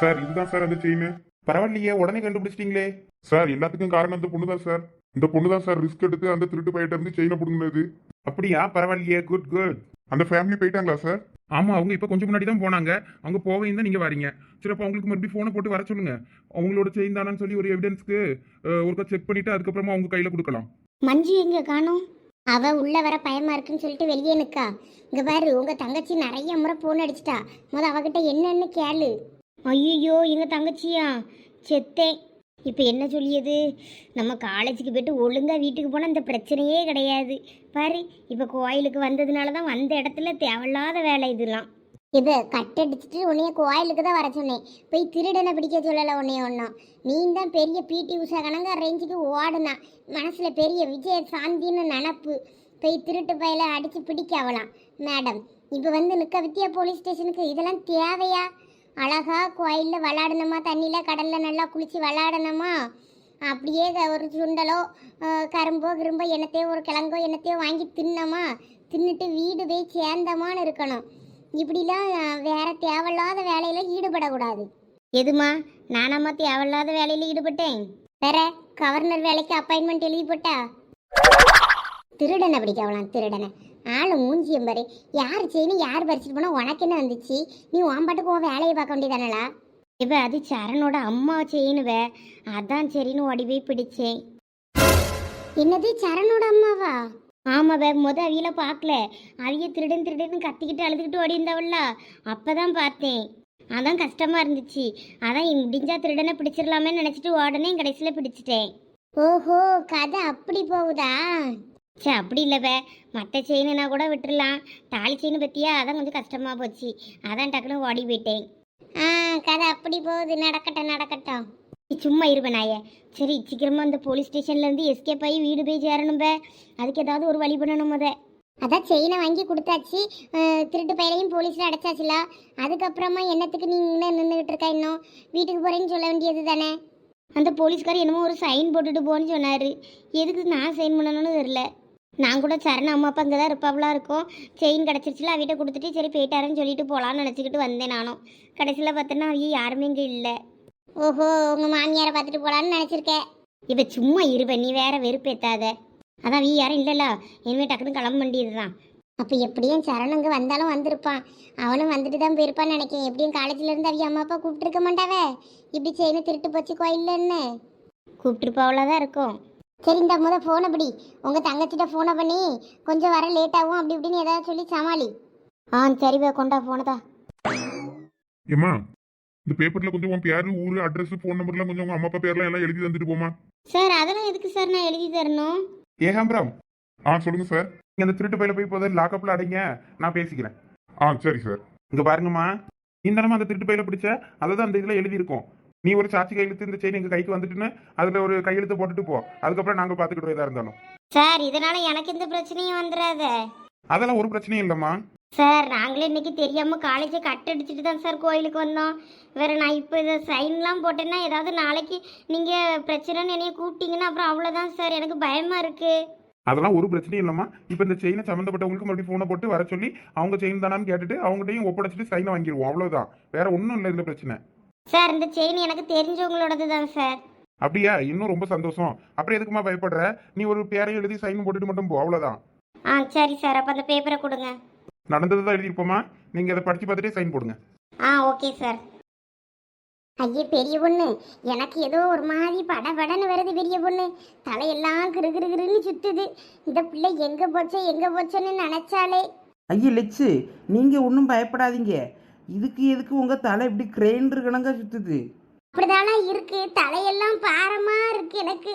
Sir இதுதான் sir அந்த chain பரவாயில்லையே உடனே கண்டுபிடிச்சிட்டீங்களே. சார் எல்லாத்துக்கும் காரணம் அந்த பொண்ணு தான் சார். இந்த பொண்ணு தான் சார் ரிஸ்க் எடுத்து அந்த திருட்டு பையிட்ட இருந்து செயினை பிடுங்கினது. அப்படியா? பரவாயில்லையே குட் குட் அந்த ஃபேமிலி போயிட்டாங்களா சார்? ஆமா அவங்க இப்ப கொஞ்சம் முன்னாடி தான் போனாங்க. அவங்க போகையும் தான் நீங்க வரீங்க. சரி அப்போ அவங்களுக்கு மறுபடியும் போனை போட்டு வர சொல்லுங்க. அவங்களோட செயின் தானான்னு சொல்லி ஒரு எவிடன்ஸ்க்கு ஒருக்கா செக் பண்ணிட்டு அதுக்கப்புறமா அவங்க கையில கொடுக்கலாம். மஞ்சு எங்க காணோம்? அவ உள்ள வர பயமா இருக்குன்னு சொல்லிட்டு வெளியே நிக்கா. இங்க பாரு உங்க தங்கச்சி நிறைய முறை போன் அடிச்சிட்டா. முத அவகிட்ட என்னன்னு கேளு. ஐயோ எங்க தங்கச்சியா? செத்தேன். இப்போ என்ன சொல்லியது? நம்ம காலேஜுக்கு போயிட்டு ஒழுங்காக வீட்டுக்கு போனால் இந்த பிரச்சனையே கிடையாது. பாரு இப்போ கோயிலுக்கு வந்ததுனால தான் வந்த இடத்துல தேவையில்லாத வேலை இதெல்லாம். இதை கட்டடிச்சிட்டு உன்னைய கோயிலுக்கு தான் வர சொன்னேன். போய் திருடனை பிடிக்க சொல்லலை உன்னைய ஒன்றும் நீ தான் பெரிய பிடி உஷா கணங்க ரேஞ்சுக்கு ஓடுனா. மனசில் பெரிய விஜய சாந்தின்னு நினப்பு. போய் திருட்டு பையில அடித்து பிடிக்க அவலாம் மேடம் இப்போ வந்து நிற்க வித்தியா போலீஸ் ஸ்டேஷனுக்கு? இதெல்லாம் தேவையா? அழகாக கோயிலில் விளாடணுமா? தண்ணியில் கடலில் நல்லா குளித்து விளாடணுமா? அப்படியே ஒரு சுண்டலோ கரும்போ கிரும்போ என்னத்தையோ ஒரு கிழங்கோ என்னத்தையோ வாங்கி தின்னோமா? தின்னுட்டு வீடு போய் சேர்ந்தமான்னு இருக்கணும். இப்படிலாம் வேறு தேவையில்லாத வேலையில் ஈடுபடக்கூடாது. எதுமா? நானாம்மா தேவையில்லாத வேலையில் ஈடுபட்டேன். வேற கவர்னர் வேலைக்கு அப்பாயின்மெண்ட் எழுதி போட்டா திருடனை பிடிக்கவலாம் திருடனை. ஆளு மூஞ்சியம் பாரு. யார் செய்யணும் யார் பறிச்சுட்டு போனால் உனக்கு என்ன வந்துச்சு? நீ உன் உன் வேலையை பார்க்க வேண்டியதானலா? இவ அது சரணோட அம்மா செய்யணுவ அதான் சரின்னு ஓடி போய் பிடிச்சேன். என்னது சரணோட அம்மாவா? ஆமாவே முத அவியில பார்க்கல. அவிய திருடன் திருடன் கத்திக்கிட்டு அழுதுகிட்டு ஓடி இருந்தவள்ல அப்பதான் பார்த்தேன். அதான் கஷ்டமா இருந்துச்சு. அதான் முடிஞ்சா திருடனை பிடிச்சிடலாமே நினைச்சிட்டு உடனே கடைசியில பிடிச்சிட்டேன். ஓஹோ கதை அப்படி போகுதா? சே அப்படி இல்லைப்ப மற்ற செயினுனா கூட விட்டுடலாம் தாலி செயின் பற்றியா அதான் கொஞ்சம் கஷ்டமாக போச்சு. அதான் டக்குன்னு ஓடி போயிட்டேன். ஆ கதை அப்படி போகுது. நடக்கட்டும் நடக்கட்டும். சும்மா இருப்ப நாயே. சரி சீக்கிரமாக அந்த போலீஸ் ஸ்டேஷன்லேருந்து எஸ்கேப் ஆகி வீடு போய் சேரணும் அதுக்கு ஏதாவது ஒரு வழி பண்ணணும் முத. அதான் செயினை வாங்கி கொடுத்தாச்சு. திருட்டு பையனையும் போலீஸில் அடைச்சாச்சுல. அதுக்கப்புறமா என்னத்துக்கு நீங்கள் நின்றுக்கிட்டு இருக்கா இன்னும்? வீட்டுக்கு போகிறேன்னு சொல்ல வேண்டியது தானே? அந்த போலீஸ்கார் என்னமோ ஒரு சைன் போட்டுட்டு போன்னு சொன்னார். எதுக்கு நான் சைன் பண்ணணும்னு தெரில நான் கூட சரண அம்மா அப்பா அங்கே தான் இருப்பாவளா இருக்கும். செயின் கிடச்சிருச்சுல அவிட்ட கொடுத்துட்டு சரி போயிட்டாருன்னு சொல்லிட்டு போகலான்னு நினச்சிக்கிட்டு வந்தேன் நானும். கடைசியில் பார்த்தோன்னா அவங்க யாருமே இங்கே இல்லை. ஓஹோ உங்கள் மாமியாரை பார்த்துட்டு போகலான்னு நினச்சிருக்கேன் இப்போ சும்மா இருவ நீ வேற வெறுப்பேத்தாத. அதான் வீ யாரும் இல்லைல்ல இனிமேல் டக்குன்னு கிளம்ப வேண்டியது தான் அப்போ எப்படியும் சரண் வந்தாலும் வந்திருப்பான். அவனும் வந்துட்டு தான் போயிருப்பான்னு நினைக்கிறேன் எப்படியும் காலேஜில் இருந்து அவிய அம்மா அப்பா கூப்பிட்டுருக்க மாட்டாவே? இப்படி செயினை திருட்டு போச்சு கோயில்ல என்ன? கூப்பிட்டுருப்பாவளா தான் இருக்கும். சரி இந்த முத ஃபோனை பிடி. உங்கள் தங்கச்சிட்ட ஃபோனை பண்ணி கொஞ்சம் வர லேட் ஆகும் அப்படி இப்படின்னு ஏதாவது சொல்லி சமாளி. ஆ சரிப்பா கொண்டா ஃபோனை தான் ஏம்மா இந்த பேப்பர்ல கொஞ்சம் உன் பேரு ஊரு அட்ரஸ் ஃபோன் நம்பர்லாம் கொஞ்சம் உங்க அம்மா அப்பா பேர்லாம் எல்லாம் எழுதி தந்துட்டு போமா சார் அதெல்லாம் எதுக்கு சார் நான் எழுதி தரணும்? ஏகாம்பரம் ஆ சொல்லுங்க சார். நீங்க அந்த திருட்டு பையில போய் போதும் லாக்அப்ல அடைங்க நான் பேசிக்கிறேன். ஆ சரி சார். இங்க பாருங்கம்மா. இந்த அந்த திருட்டு பையில பிடிச்ச? அதை தான் அந்த இதுல எழுதி இருக்கும் நீ ஒரு சாட்சி கையெழுத்து இந்த செயின் எங்க கைக்கு வந்துட்டுன்னு அதுல ஒரு கையெழுத்து போட்டுட்டு போ. அதுக்கப்புறம் நாங்க பாத்துக்கிட்டு எதா இருந்தாலும். சார் இதனால எனக்கு எந்த பிரச்சனையும் வந்துடாத அதெல்லாம் ஒரு பிரச்சனையும் இல்லம்மா. சார் நாங்களே இன்னைக்கு தெரியாம காலேஜை கட் அடிச்சுட்டு தான் சார் கோயிலுக்கு வந்தோம். வேற நான் இப்போ இதை சைன்லாம் போட்டேன்னா ஏதாவது நாளைக்கு நீங்க பிரச்சனைன்னு என்னைய கூப்பிட்டீங்கன்னா அப்புறம் அவ்வளோதான் சார். எனக்கு பயமா இருக்கு. அதெல்லாம் ஒரு பிரச்சனையும் இல்லம்மா. இப்போ இந்த செயினை சம்மந்தப்பட்டவங்களுக்கு மறுபடியும் ஃபோனை போட்டு வர சொல்லி அவங்க செயின் தானான்னு கேட்டுட்டு அவங்ககிட்டயும் ஒப்படைச்சிட்டு சைனை வாங்கிடுவோம் அவ்வளவுதான். வேற ஒன்றும் இல்லை இதுல பிரச்சனை. சார் இந்த செயின் எனக்கு தெரிஞ்சவங்களோடது தான் சார். அப்படியா? இன்னும் ரொம்ப சந்தோஷம். அப்புறம் எதுக்குமா பயப்படுற? நீ ஒரு பேரையும் எழுதி சைன் போட்டுட்டு மட்டும் போ அவ்வளவுதான். ஆ சரி சார். அப்போ அந்த பேப்பரை கொடுங்க. நடந்தது தான் எழுதியிருப்போமா? நீங்க அதை படிச்சு பார்த்துட்டே சைன் போடுங்க. ஆ ஓகே சார். ஐயே பெரிய பொண்ணு. எனக்கு ஏதோ ஒரு மாதிரி படபடன்னு வருது பெரிய பொண்ணு. தலையெல்லாம் கிரு கிரு கிருன்னு சுத்துது. இந்த பிள்ளை எங்க போச்சோ எங்க போச்சோன்னு நினைச்சாலே. ஐயா லெக்ஸு நீங்கள் ஒன்றும் பயப்படாதீங்க. இதுக்கு எதுக்கு உங்கள் தலை இப்படி கிரைண்டர் கணக்காக சுற்றுது அப்படிதானா இருக்கு? தலையெல்லாம் பாரமா இருக்கு எனக்கு.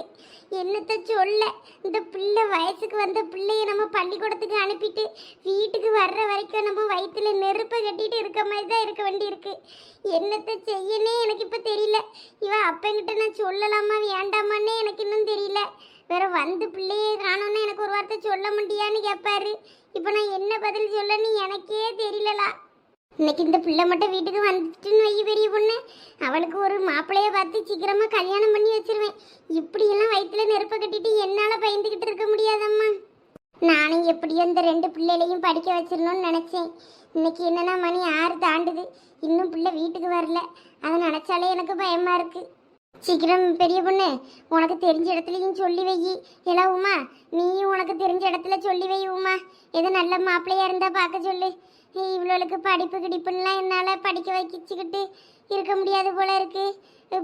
என்னத்த சொல்ல? இந்த பிள்ளை வயசுக்கு வந்த பிள்ளைய நம்ம பள்ளிக்கூடத்துக்கு அனுப்பிட்டு வீட்டுக்கு வர்ற வரைக்கும் நம்ம வயிற்றுல நெருப்பை கட்டிட்டு இருக்க மாதிரி தான் இருக்க வேண்டி இருக்கு என்னத்த செய்யனே எனக்கு இப்ப தெரியல. இவன் அப்பங்கிட்ட நான் சொல்லலாமா வேண்டாமான்னே எனக்கு இன்னும் தெரியல. வேற வந்து பிள்ளையே காணோன்னு எனக்கு ஒரு வார்த்தை சொல்ல முடியான்னு கேட்பாரு இப்போ நான் என்ன பதில் சொல்லன்னு எனக்கே தெரியலலா. இன்னைக்கு இந்த பிள்ளை மட்டும் வீட்டுக்கு வந்துட்டுன்னு வை பெரிய பொண்ணு. அவளுக்கு ஒரு மாப்பிள்ளைய பார்த்து சீக்கிரமா கல்யாணம் பண்ணி வச்சிருவேன். இப்படியெல்லாம் வயிற்றுல நெருப்ப கட்டிட்டு என்னால பயந்துகிட்டு இருக்க முடியாதம்மா. நானும் எப்படியோ இந்த ரெண்டு பிள்ளைகளையும் படிக்க வச்சிடணும்னு நினச்சேன். இன்னைக்கு என்னன்னா மணி ஆறு தாண்டுது. இன்னும் பிள்ளை வீட்டுக்கு வரல. அதை நினச்சாலே எனக்கு பயமா இருக்கு. சீக்கிரம் பெரிய பொண்ணு உனக்கு தெரிஞ்ச இடத்துலையும் சொல்லி வை. எல்லாம் நீயும் உனக்கு தெரிஞ்ச இடத்துல சொல்லி வை உமா. எது நல்ல மாப்பிள்ளையா இருந்தா பார்க்க சொல்லு. இவ்வளோளுக்கு படிப்பு கிடிப்புலாம் என்னால் படிக்க வைக்கிச்சுக்கிட்டு இருக்க முடியாது போல இருக்கு.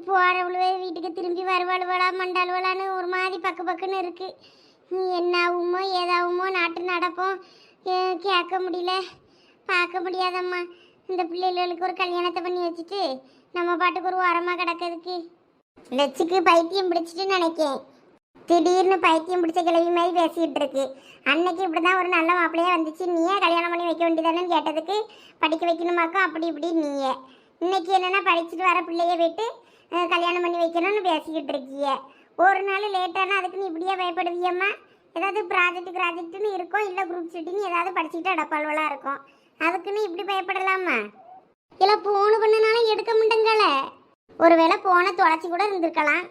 போகிறவளவே வீட்டுக்கு திரும்பி வருவாளுவளா மண்டாளுவலான்னு ஒரு மாதிரி பக்கு பக்குன்னு இருக்குது என்னாகுமோ ஏதாகுமோ நாட்டு நடப்போம் கேட்க முடியல. பார்க்க முடியாதம்மா. இந்த பிள்ளைகளுக்கு ஒரு கல்யாணத்தை பண்ணி வச்சுட்டு நம்ம பாட்டுக்கு ஒரு ஓரமாக கிடக்கிறதுக்கு. லட்சுக்கு பைத்தியம் பிடிச்சிட்டு நினைக்கேன். திடீர்னு பைத்தியம் பிடிச்ச கிளவி மாதிரி பேசிகிட்டு இருக்கு. அன்னைக்கு இப்படி தான் ஒரு நல்ல மாப்பிள்ளையா வந்துச்சு. நீயே கல்யாணம் பண்ணி வைக்க வேண்டியதானேன்னு கேட்டதுக்கு படிக்க வைக்கணுமாக்கா? அப்படி இப்படி நீயே. இன்னைக்கு என்னென்னா படிச்சுட்டு வர பிள்ளைய விட்டு கல்யாணம் பண்ணி வைக்கணும்னு பேசிக்கிட்டு இருக்கிய. ஒரு நாள் லேட்டானா அதுக்கு நீ இப்படியே பயப்படுவியம்மா? ஏதாவது ப்ராஜெக்ட் ப்ராஜெக்ட்னு இருக்கும் இல்லை குரூப் சிட்டின்னு ஏதாவது படிச்சுக்கிட்டு அடப்பால்வலாக இருக்கும். அதுக்குன்னு இப்படி பயப்படலாமா? இல்லை ஃபோனு பண்ணனாலும் எடுக்க மாட்டேங்கள ஒருவேளை போனை தொலைச்சி கூட இருந்திருக்கலாம்.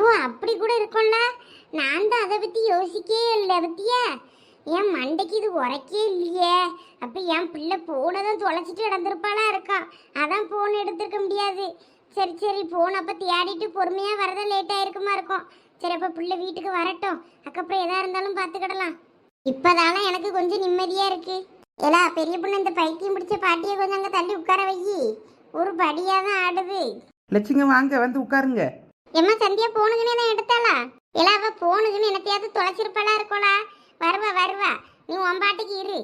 ஓ அப்படி கூட இருக்கும்ல. நான் தான் அதை பற்றி யோசிக்கவே இல்லை பத்தியா? என் மண்டைக்கு இது உரைக்கே இல்லையே. அப்போ என் பிள்ளை போனதும் தொலைச்சிட்டு இடந்திருப்பாளா இருக்கான் அதான் ஃபோன் எடுத்திருக்க முடியாது. சரி சரி ஃபோன் அப்போ தேடிட்டு பொறுமையாக வரதான் லேட் ஆயிருக்குமா இருக்கும். சரி அப்போ பிள்ளை வீட்டுக்கு வரட்டும். அதுக்கப்புறம் எதாக இருந்தாலும் பார்த்துக்கிடலாம். இப்போதானே எனக்கு கொஞ்சம் நிம்மதியாக இருக்குது ஏலா பெரிய பொண்ணு இந்த பைத்தியம் பிடிச்ச பாட்டியை கொஞ்சம் அங்கே தள்ளி உட்கார வை ஒரு படியாக தான் ஆடுது. லட்சுங்க வாங்க வந்து உட்காருங்க. எம்மா சந்தியா போனுக்குன்னு என்ன எடுத்தாளா? இல்ல அவ போனுக்குன்னு என்னத்தையாவது தொலைச்சிருப்பாளா இருக்கோளா? வருவா வருவா. நீ உன் பாட்டுக்கு இரு.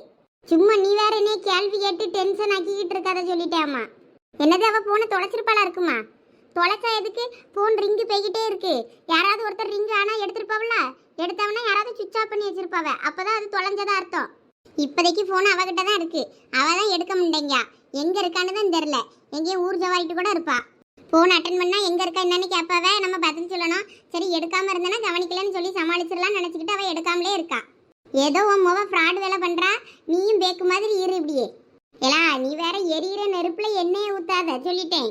சும்மா நீ வேற என்ன கேள்வி கேட்டு டென்ஷன் ஆக்கிக்கிட்டு இருக்காத சொல்லிட்டேம்மா. என்னது அவ போன தொலைச்சிருப்பாளா இருக்குமா? தொலைச்சா எதுக்கு? போன் ரிங்கு போய்கிட்டே இருக்கு. யாராவது ஒருத்தர் ரிங்கு ஆனா எடுத்திருப்பாவல எடுத்தவனா யாராவது சுவிட்ச் ஆஃப் பண்ணி வச்சிருப்பாவ. அப்பதான் அது தொலைஞ்சதா அர்த்தம். இப்போதைக்கு போன் அவகிட்ட தான் இருக்கு. அவ தான் எடுக்க முடியங்க எங்க இருக்கான்னு தான் தெரியல. எங்கேயும் ஊர் ஜவாயிட்டு கூட இருப்பா. ஃபோன் அட்டன் பண்ணா எங்க இருக்கா என்னன்னு கேட்பாவ நம்ம பதில் சொல்லணும். சரி எடுக்காம இருந்தேன்னா கவனிக்கலன்னு சொல்லி சமாளிச்சிடலாம் நினச்சிக்கிட்டு அவள் எடுக்காமலே இருக்கா. ஏதோ உன் முக ஃப்ராடு வேலை பண்றா. நீயும் பேக்கு மாதிரி இரு இப்படியே. ஏலா நீ வேற எரியிற நெருப்புல எண்ணெயை ஊத்தாத. சொல்லிட்டேன்.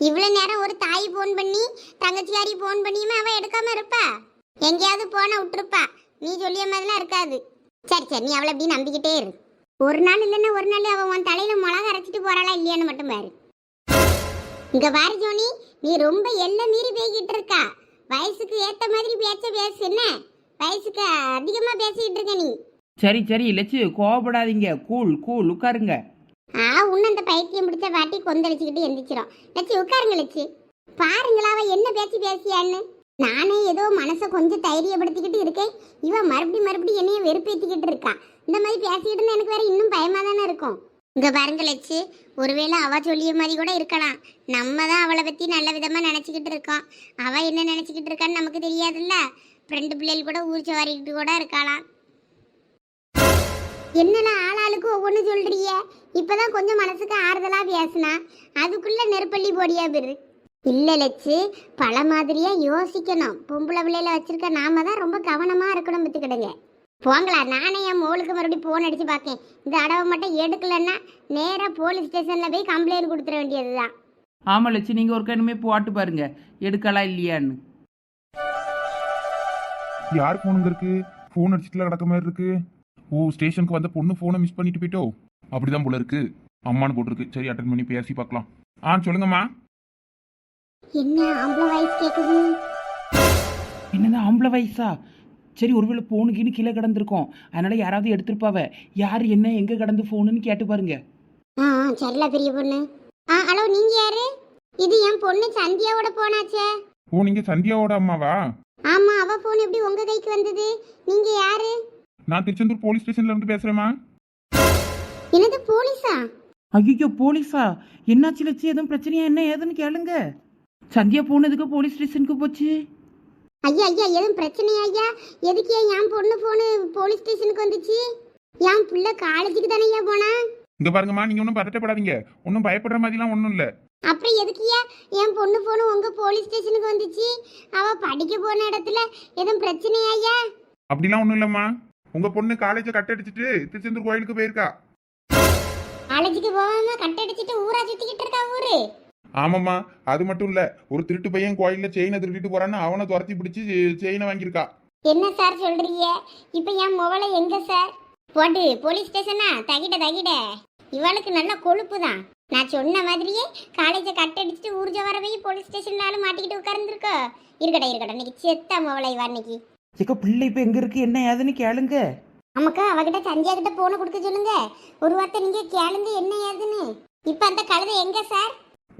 இவ்வளவு நேரம் ஒரு தாய் ஃபோன் பண்ணி தங்கச்சியாரி ஃபோன் பண்ணியுமே அவள் எடுக்காம இருப்பா? எங்கேயாவது போன விட்டுருப்பா. நீ சொல்லிய மாதிரிலாம் இருக்காது. சரி சரி நீ அவளை அப்படி நம்பிக்கிட்டே இரு. ஒரு நாள் இல்லைன்னா ஒரு நாள் அவன் உன் தலையில மிளகா அரைச்சிட்டு போகிறாளா இல்லையான்னு மட்டும் பாரு. இங்க பாரு ஜோனி நீ ரொம்ப எல்லை மீறி பேசிட்டு இருக்கா. வயசுக்கு ஏத்த மாதிரி பேச்ச பேசு என்ன? வயசுக்கு அதிகமா பேசிட்டு இருக்க நீ. சரி சரி லட்சு கோவப்படாதீங்க. கூல் கூல் உட்காருங்க. ஆ உன்ன அந்த பைத்தியம் பிடிச்ச வாட்டி கொந்தளிச்சுக்கிட்டு எந்திரிச்சிடும் லட்சி உட்காருங்க லட்சி பாருங்களா அவ என்ன பேச்சு பேசியான்னு. நானே ஏதோ மனசை கொஞ்சம் தைரியப்படுத்திக்கிட்டு இருக்கேன். இவன் மறுபடி மறுபடி என்னைய வெறுப்பேத்திக்கிட்டு இருக்கா. இந்த மாதிரி பேசிக்கிட்டு எனக்கு வேற இன்னும் பயமா தானே இருக்கும். இங்க பாருங்க லட்சு ஒருவேளை அவ சொல்லிய மாதிரி கூட இருக்கலாம். நம்ம தான் அவளை பத்தி நல்ல விதமா நினைச்சுக்கிட்டு இருக்கோம். அவ என்ன நினைச்சுக்கிட்டு இருக்கான்னு நமக்கு தெரியாதுல்ல? ஃப்ரெண்டு பிள்ளைகள் கூட ஊர் சவாரிக்கிட்டு கூட இருக்கலாம். என்னடா ஆளாளுக்கு ஒவ்வொன்று சொல்றிய இப்பதான் கொஞ்சம் மனசுக்கு ஆறுதலா பேசினா அதுக்குள்ள நெருப்பள்ளி போடியா பேரு இல்ல லட்சு பல மாதிரியா யோசிக்கணும். பொம்பளை பிள்ளையில வச்சிருக்க நாம தான் ரொம்ப கவனமா இருக்கணும் பத்துக்கிடுங்க போங்களா நானே என் மோளுக்கு மறுபடியும் போன் அடிச்சு பார்க்கேன். இந்த அடவை மட்டும் எடுக்கலன்னா நேரா போலீஸ் ஸ்டேஷன்ல போய் கம்ப்ளைண்ட் கொடுத்துட வேண்டியதுதான். ஆமா லட்சு நீங்க ஒரு கணுமே போட்டு பாருங்க. எடுக்கலாம் இல்லையான்னு. யார் ஃபோனுங்க இருக்கு? ஃபோன் அடிச்சுட்டுல கிடக்க மாதிரி இருக்கு. ஓ ஸ்டேஷனுக்கு வந்த பொண்ணு ஃபோனை மிஸ் பண்ணிட்டு போயிட்டோ? அப்படிதான் போல இருக்கு. அம்மான்னு போட்டிருக்கு. சரி அட்டன் பண்ணி பேசி பார்க்கலாம். ஆ சொல்லுங்கம்மா. என்ன ஆம்பளை வயசு கேக்குது? என்னது ஆம்பளை வயசா சரி ஒருவேளை போனுக்குன்னு கீழே கிடந்திருக்கோம். அதனால யாராவது எடுத்திருப்பாவ. யார் என்ன எங்க கிடந்து போனுன்னு கேட்டு பாருங்க. ஆ ஆ, சரில பெரிய பொண்ணு. ஆ ஹலோ நீங்க யாரு? இது என் பொண்ணு சந்தியாவோட போனாச்சே ஓ நீங்க சந்தியாவோட அம்மாவா? ஆமா அவ போன் எப்படி உங்க கைக்கு வந்தது? நீங்க யாரு? நான் திருச்செந்தூர் போலீஸ் ஸ்டேஷன்ல இருந்து பேசுறேம்மா. என்னது போலீஸா ஐயோ போலீஸா என்னாச்சு லட்சு? எதுவும் பிரச்சனையா? என்ன ஏதுன்னு கேளுங்க. சந்தியா போனதுக்கு போலீஸ் ஸ்டேஷனுக்கு போச்சு? ஐயா ஐயா எதுவும் பிரச்சனையா ஐயா? எதுக்கு ஏன் என் பொண்ணு போனு போலீஸ் ஸ்டேஷனுக்கு வந்துச்சு? என் புள்ள காலேஜுக்கு தானே ஐயா போனா? இங்க பாருங்கம்மா நீங்க ஒன்றும் பதட்டப்படாதீங்க. ஒன்றும் பயப்படுற மாதிரிலாம் ஒன்றும் இல்லை. அப்புறம் எதுக்குயா? என் பொண்ணு போனு உங்க போலீஸ் ஸ்டேஷனுக்கு வந்துச்சு. அவ படிக்க போன இடத்துல எதுவும் பிரச்சனையா ஐயா? அப்படிலாம் ஒன்றும் இல்லைம்மா. உங்க பொண்ணு காலேஜை கட் அடிச்சிட்டு திருச்செந்தூர் கோயிலுக்கு போயிருக்கா. காலேஜுக்கு போகாம கட்டடிச்சிட்டு ஊரா சுத்திக்கிட்டு இருக்கா ஊரு? ஆமாம்மா அது மட்டும் இல்ல ஒரு திருட்டு பையன் கோயில்ல செயினை திருடிட்டு போறான்னு அவனை துரத்தி பிடிச்சி செயினை வாங்கியிருக்கா. என்ன சார் சொல்றீங்க? இப்போ என் முவளை எங்க சார் போட்டு போலீஸ் ஸ்டேஷனா தகிட தகிட. இவளுக்கு நல்ல கொழுப்பு தான் நான் சொன்ன மாதிரியே காலேஜை கட் அடிச்சுட்டு ஊர்ஜ வரவே போலீஸ் ஸ்டேஷன்லாலும் மாட்டிக்கிட்டு உட்கார்ந்துருக்கோ? இருக்கடா இருக்கடா இன்னைக்கு செத்தா முவளை இவ இன்னைக்கு ஏக்கா பிள்ளை இப்போ எங்கே இருக்கு? என்ன ஏதுன்னு கேளுங்க. அம்மாக்கா அவகிட்ட சந்தியா கிட்ட போன கொடுக்க சொல்லுங்க. ஒரு வார்த்தை நீங்க கேளுங்க என்ன ஏதுன்னு. இப்ப அந்த கழுதை எங்க சார்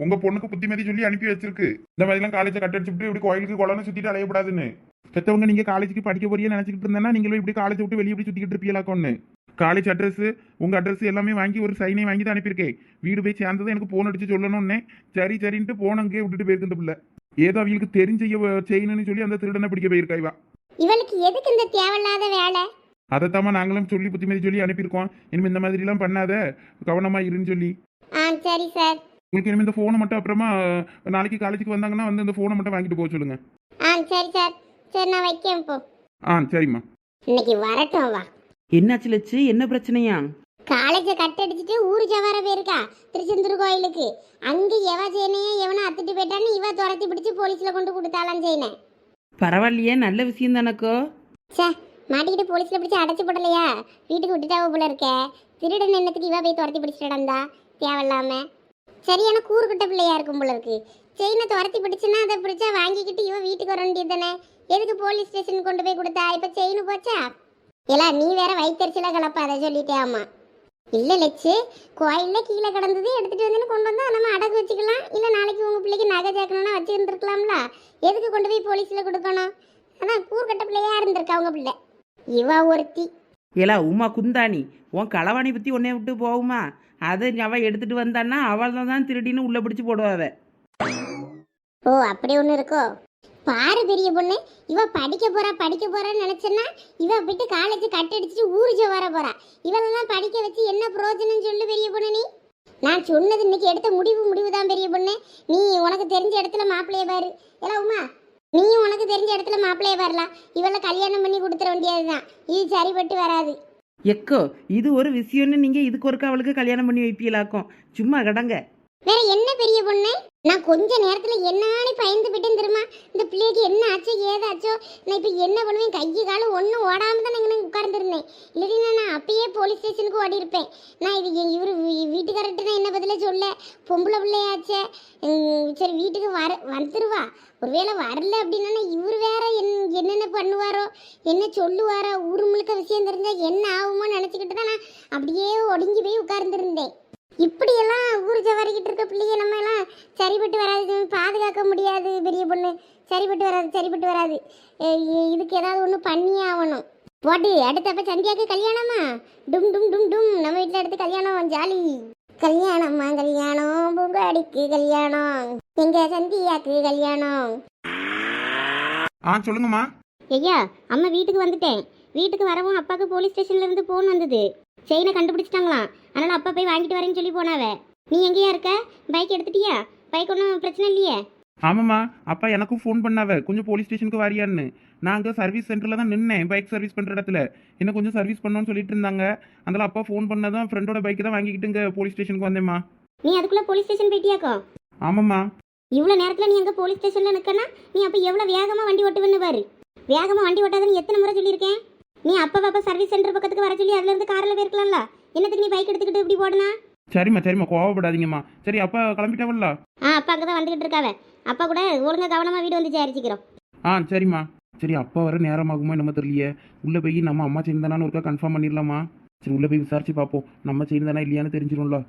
உங்க பொண்ணுக்கு புத்திமதி சொல்லி அனுப்பி வச்சிருக்கு. இந்த மாதிரிலாம் காலேஜை கட் அடிச்சுட்டு இப்படி கோயிலுக்கு குளம்னு சுத்திட்டு அலையக்கூடாதுன்னு பெத்தவங்க நீங்க காலேஜுக்கு படிக்க போறியே நினைச்சிட்டு இருந்தேன்னா நீங்களும் இப்படி காலேஜ் விட்டு வெளியே இப்படி சுத்திக்கிட்டு இருப்பீங்களாக்கொன்னு. காலேஜ் அட்ரஸ் உங்க அட்ரஸ் எல்லாமே வாங்கி ஒரு சைனை வாங்கி தான் அனுப்பியிருக்கேன். வீடு போய் சேர்ந்ததை எனக்கு போன் அடிச்சு சொல்லணும்னே. சரி சரின்ட்டு போன அங்கேயே விட்டுட்டு போயிருக்கு இந்த பிள்ளை. ஏதோ அவங்களுக்கு தெரிஞ்ச செய்யணும்னு சொல்லி அந்த திருடனை பிடிக்க போயிருக்கா இவா. இவளுக்கு எதுக்கு இந்த தேவையில்லாத வேலை? அதைத்தாம்மா நாங்களும் சொல்லி புத்திமதி சொல்லி அனுப்பியிருக்கோம். இனிமே இந்த மாதிரிலாம் பண்ணாத. கவனமா இருன்னு சொல்லி. ஆ சரி சார். உங்களுக்கு இனிமே இந்த ஃபோனை மட்டும் அப்புறமா நாளைக்கு காலேஜுக்கு வந்தாங்கன்னா வந்து இந்த ஃபோனை மட்டும் வாங்கிட்டு போக சொல்லுங்க. ஆ சரி சார். சரி நான் வைக்கேன் இப்போ ஆ சரிம்மா. இன்னைக்கு வரட்டும் வா. என்னாச்சு லட்சு? என்ன பிரச்சனையா? காலேஜை கட் அடிச்சுட்டு ஊர் ஜவார போயிருக்கா திருச்செந்தூர் கோயிலுக்கு. அங்க எவ செய்யனையே எவனை அத்துட்டு போயிட்டான்னு இவ துரத்தி பிடிச்சு போலீஸ்ல கொண்டு கொடுத்தாலாம் செய்யனேன் பரவாயில்லையே நல்ல விஷயம் தானக்கோ? சே மாட்டிக்கிட்டு போலீஸ்ல பிடிச்சு அடைச்சு போடலையா? வீட்டுக்கு விட்டுட்டாவ போல இருக்க. திருடன் எண்ணத்துக்கு இவ போய் துரத்தி பிடிச்சிட்டு நடந்தா? தேவையில்லாம. சரியான கூறுகிட்ட பிள்ளையா இருக்கும் போல இருக்கு செயினை துரத்தி பிடிச்சுன்னா அதை பிடிச்சா வாங்கிக்கிட்டு இவன் வீட்டுக்கு வர வேண்டியது தானே? எதுக்கு போலீஸ் ஸ்டேஷன் கொண்டு போய் கொடுத்தா? இப்ப செயின் போச்சா? இல்ல நீ வேற வயிற்றுல கலப்ப அதை சொல்லிட்டே ஆமா இல்ல லட்சு கோயில்ல கீழே கிடந்தது எடுத்துட்டு வந்து கொண்டு வந்தா நம்ம அடகு வச்சுக்கலாம். இல்ல நாளைக்கு உங்க பிள்ளைக்கு நகை சேர்க்கணும்னா வச்சுருந்துருக்கலாம்ல. எதுக்கு கொண்டு போய் போலீஸ்ல கொடுக்கணும்? அதான் கூறுகட்ட பிள்ளையா இருந்திருக்கா அவங்க பிள்ளை. இவா ஒருத்தி. ஏலா உமா குந்தாணி உன் களவாணி பற்றி உன்னை விட்டு போகுமா? அதை அவள் எடுத்துட்டு வந்தான்னா அவள் தான் திருடின்னு உள்ளே பிடிச்சி போடுவாவ ஓ அப்படி ஒன்று இருக்கோ? பாரு பெரிய பொண்ணு இவ படிக்க போறா படிக்க போறான்னு நினைச்சேன்னா இவ போயிட்டு காலேஜ் கட் அடிச்சுட்டு ஊருக்கு வர போறா. இவளெல்லாம் படிக்க வச்சு என்ன பிரயோஜனம் சொல்லு பெரிய பொண்ணு நீ? நான் சொன்னது இன்னைக்கு எடுத்த முடிவு முடிவு தான் பெரிய பொண்ணு. நீ உனக்கு தெரிஞ்ச இடத்துல மாப்பிள்ளைய பாரு. ஏலா உமா நீயும் உனக்கு தெரிஞ்ச இடத்துல மாப்பிள்ளைய பாருலாம் இவளை கல்யாணம் பண்ணி கொடுத்துட வேண்டியதுதான். இது சரிப்பட்டு வராது. எக்கோ இது ஒரு விஷயம்னு நீங்கள் இதுக்கு ஒருக்கா அவளுக்கு கல்யாணம் பண்ணி வைப்பீங்களாக்கும். சும்மா கடங்க. வேற என்ன பெரிய பொண்ணு? நான் கொஞ்ச நேரத்துல என்னானி பயந்து விட்டேன் தெரியுமா? இந்த பிள்ளைக்கு என்ன ஆச்சோ ஏதாச்சோ நான் இப்ப என்ன பண்ணுவேன்? கையை காலம் ஒன்றும் ஓடாம தான் இங்கே உட்கார்ந்துருந்தேன். இல்லைன்னா நான் அப்பயே போலீஸ் ஸ்டேஷனுக்கு ஓடி இருப்பேன். நான் இது என் இவர் வீட்டுக்காரர்கிட்ட நான் என்ன பதில சொல்ல? பொம்பளை பிள்ளையாச்சே. சரி வீட்டுக்கு வர வந்துருவா. ஒருவேளை வரல அப்படின்னா இவர் வேற என் என்னென்ன பண்ணுவாரோ என்ன சொல்லுவாரோ ஊர் முழுக்க விஷயம் தெரிஞ்சா என்ன ஆகுமோ நினச்சிக்கிட்டு தான் நான் அப்படியே ஒடுங்கி போய் உட்கார்ந்துருந்தேன். இப்படியெல்லாம் ஊர் ஜவாரிக்கிட்டு இருக்க பிள்ளைய நம்ம எல்லாம் சரிப்பட்டு வராது பாதுகாக்க முடியாது பெரிய பொண்ணு. சரிப்பட்டு வராது சரிப்பட்டு வராது. இதுக்கு ஏதாவது ஒன்று பண்ணியே ஆகணும். போட்டு அடுத்தப்ப சந்தியாக்கு கல்யாணமா? டும் டும் டும் டும். நம்ம வீட்டில் அடுத்து கல்யாணம் ஜாலி. கல்யாணம்மா கல்யாணம் பூங்காடிக்கு கல்யாணம். எங்க சந்தியாக்கு கல்யாணம். ஆ சொல்லுங்கம்மா. ஐயா அம்மா வீட்டுக்கு வந்துட்டேன். வீட்டுக்கு வரவும் அப்பாவுக்கு போலீஸ் ஸ்டேஷன்ல இருந்து போன் வந்தது. செயினை கண்டுபிடிச்சிட்டாங்களாம். அதனால அப்பா போய் வாங்கிட்டு வரேன்னு சொல்லி போனாவ. நீ எங்கேயா இருக்க? பைக் எடுத்துட்டியா? பைக் ஒன்றும் பிரச்சனை இல்லையே? ஆமாம்மா அப்பா எனக்கும் ஃபோன் பண்ணாவ. கொஞ்சம் போலீஸ் ஸ்டேஷனுக்கு வாரியான்னு. நான் அங்கே சர்வீஸ் சென்டரில் தான் நின்னேன் பைக் சர்வீஸ் பண்ணுற இடத்துல. என்ன கொஞ்சம் சர்வீஸ் பண்ணணும்னு சொல்லிட்டு இருந்தாங்க. அதனால அப்பா ஃபோன் பண்ணதான் ஃப்ரெண்டோட பைக்கு தான் வாங்கிக்கிட்டு இங்கே போலீஸ் ஸ்டேஷனுக்கு வந்தேம்மா. நீ அதுக்குள்ள போலீஸ் ஸ்டேஷன் போயிட்டியாக்கோ? ஆமாம்மா. இவ்வளோ நேரத்தில் நீ எங்கே போலீஸ் ஸ்டேஷனில் நிற்கனா நீ அப்போ எவ்வளோ வேகமாக வண்டி ஓட்டுவேன்னு பாரு. வேகமாக வண்டி ஓட்டாதுன்னு எத்தனை முறை சொல்லியிருக்கேன்? நீ அப்போ அப்போ சர்வீஸ் சென்டர் பக்கத்துக்கு வர சொல்லி அதுலேருந்து காரில் போயிருக்கலாம்ல? என்னத்துக்கு நீ பைக் எடுத்துக்கிட்டு இப்படி போடனா? சரிம்மா சரிம்மா கோவப்படாதீங்கம்மா. சரி அப்பா கிளம்பிட்டாவல்ல? ஆ அப்பா அங்கே தான் வந்துக்கிட்டு இருக்காவ. அப்பா கூட ஒழுங்கா கவனமாக வீடு வந்து சேரிச்சிக்கிறோம் ஆ சரிம்மா. சரி அப்பா வர நேரமாகுமா நம்ம தெரியலையே. உள்ளே போய் நம்ம அம்மா செயின் தானு ஒருக்கா கன்ஃபார்ம் பண்ணிடலாமா? சரி உள்ளே போய் விசாரிச்சு பார்ப்போம். நம்ம செயின் தானே இல்லையான்னு தெரிஞ்சிடும்ல